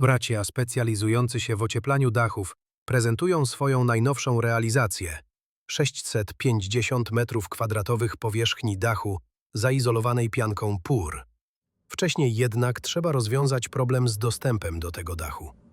Bracia specjalizujący się w ocieplaniu dachów prezentują swoją najnowszą realizację 650 m2 powierzchni dachu zaizolowanej pianką PUR. Wcześniej jednak trzeba rozwiązać problem z dostępem do tego dachu.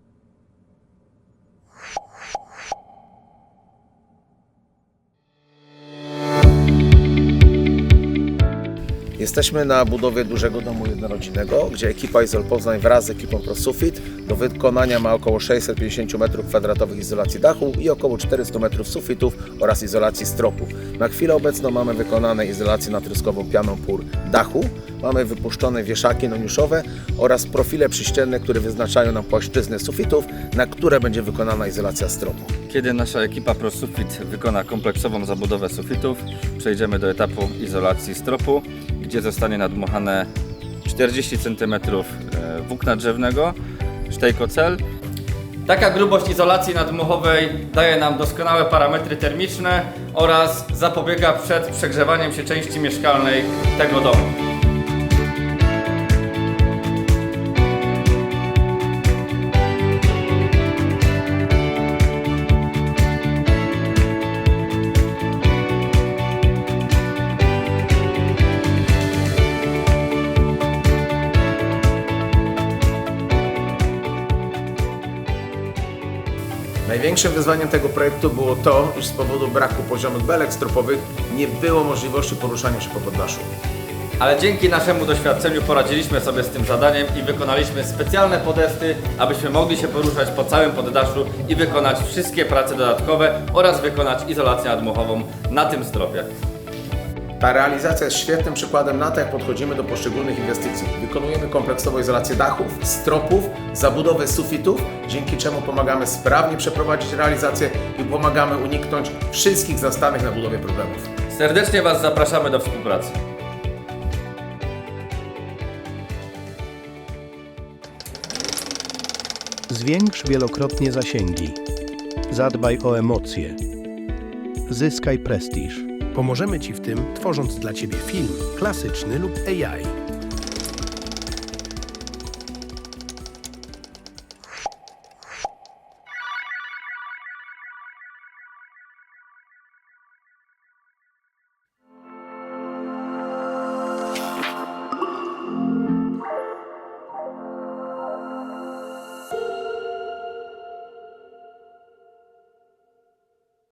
Jesteśmy na budowie dużego domu jednorodzinnego, gdzie ekipa Izol Poznań wraz z ekipą ProSufit do wykonania ma około 650 m2 izolacji dachu i około 400 m sufitów oraz izolacji stropu. Na chwilę obecną mamy wykonane izolację natryskową pianą PUR dachu, mamy wypuszczone wieszaki noniuszowe oraz profile przyścienne, które wyznaczają nam płaszczyzny sufitów, na które będzie wykonana izolacja stropu. Kiedy nasza ekipa ProSufit wykona kompleksową zabudowę sufitów, przejdziemy do etapu izolacji stropu, gdzie zostanie nadmuchane 40 cm włókna drzewnego, sztejkocel. Taka grubość izolacji nadmuchowej daje nam doskonałe parametry termiczne oraz zapobiega przed przegrzewaniem się części mieszkalnej tego domu. Największym wyzwaniem tego projektu było to, iż z powodu braku poziomych belek stropowych nie było możliwości poruszania się po poddaszu. Ale dzięki naszemu doświadczeniu poradziliśmy sobie z tym zadaniem i wykonaliśmy specjalne podesty, abyśmy mogli się poruszać po całym poddaszu i wykonać wszystkie prace dodatkowe oraz wykonać izolację nadmuchową na tym stropie. Ta realizacja jest świetnym przykładem na to, jak podchodzimy do poszczególnych inwestycji. Wykonujemy kompleksową izolację dachów, stropów, zabudowę sufitów, dzięki czemu pomagamy sprawnie przeprowadzić realizację i pomagamy uniknąć wszystkich zastanych na budowie problemów. Serdecznie Was zapraszamy do współpracy. Zwiększ wielokrotnie zasięgi. Zadbaj o emocje. Zyskaj prestiż. Pomożemy Ci w tym, tworząc dla Ciebie film klasyczny lub AI.